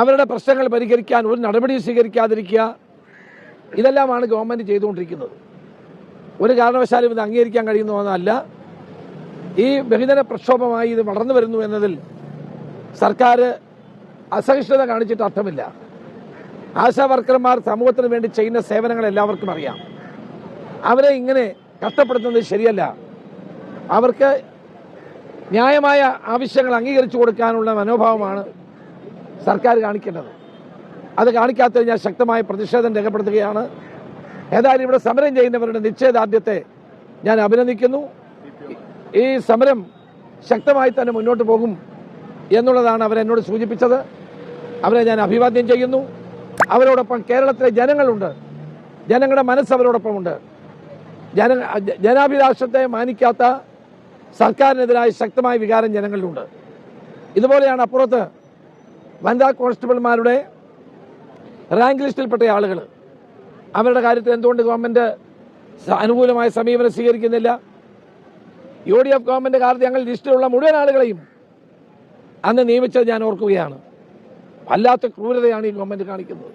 അവരുടെ പ്രശ്നങ്ങൾ പരിഹരിക്കാൻ ഒരു നടപടി സ്വീകരിക്കാതിരിക്കുക ഇതെല്ലാമാണ് ഗവൺമെന്റ് ചെയ്തുകൊണ്ടിരിക്കുന്നത്. ഒരു കാരണവശാലും ഇത് അംഗീകരിക്കാൻ കഴിയുന്ന ഒന്നല്ല ഈ ബഹുജന പ്രക്ഷോഭമായി ഇത് വളർന്നു വരുന്നു എന്നതിൽ സർക്കാർ അസഹിഷ്ണുത കാണിച്ചിട്ട് അർത്ഥമില്ല. ആശാ വർക്കർമാർ സമൂഹത്തിന് വേണ്ടി ചെയ്യുന്ന സേവനങ്ങൾ എല്ലാവർക്കും അറിയാം. അവരെ ഇങ്ങനെ കഷ്ടപ്പെടുത്തുന്നത് ശരിയല്ല. അവർക്ക് ന്യായമായ ആവശ്യങ്ങൾ അംഗീകരിച്ചു കൊടുക്കാനുള്ള മനോഭാവമാണ് സർക്കാർ കാണിക്കേണ്ടത്. അത് കാണിക്കാത്തത് ഞാൻ ശക്തമായ പ്രതിഷേധം രേഖപ്പെടുത്തുകയാണ്. ഏതായാലും ഇവിടെ സമരം ചെയ്യുന്നവരുടെ നിശ്ചയദാർഢ്യത്തെ ഞാൻ അഭിനന്ദിക്കുന്നു. ഈ സമരം ശക്തമായി തന്നെ മുന്നോട്ട് പോകും എന്നുള്ളതാണ് അവരെന്നോട് സൂചിപ്പിച്ചത്. അവരെ ഞാൻ അഭിവാദ്യം ചെയ്യുന്നു. അവരോടൊപ്പം കേരളത്തിലെ ജനങ്ങളുണ്ട്. ജനങ്ങളുടെ മനസ്സ് അവരോടൊപ്പമുണ്ട്. ജന ജനാഭിലാഷത്തെ മാനിക്കാത്ത സർക്കാരിനെതിരായ ശക്തമായ വികാരം ജനങ്ങളിലുണ്ട്. ഇതുപോലെയാണ് അപ്പുറത്ത് വനിതാ കോൺസ്റ്റബിൾമാരുടെ റാങ്ക് ലിസ്റ്റിൽപ്പെട്ട ആളുകൾ അവരുടെ കാര്യത്തിൽ എന്തുകൊണ്ട് ഗവൺമെന്റ് അനുകൂലമായ സമീപനം സ്വീകരിക്കുന്നില്ല? യു ഡി എഫ് ഗവൺമെന്റ് കാലത്ത് ഞങ്ങൾ ലിസ്റ്റിലുള്ള മുഴുവൻ ആളുകളെയും അന്ന് നിയമിച്ചത് ഞാൻ ഓർക്കുകയാണ്. വല്ലാത്ത ക്രൂരതയാണ് ഈ ഗവൺമെന്റ് കാണിക്കുന്നത്.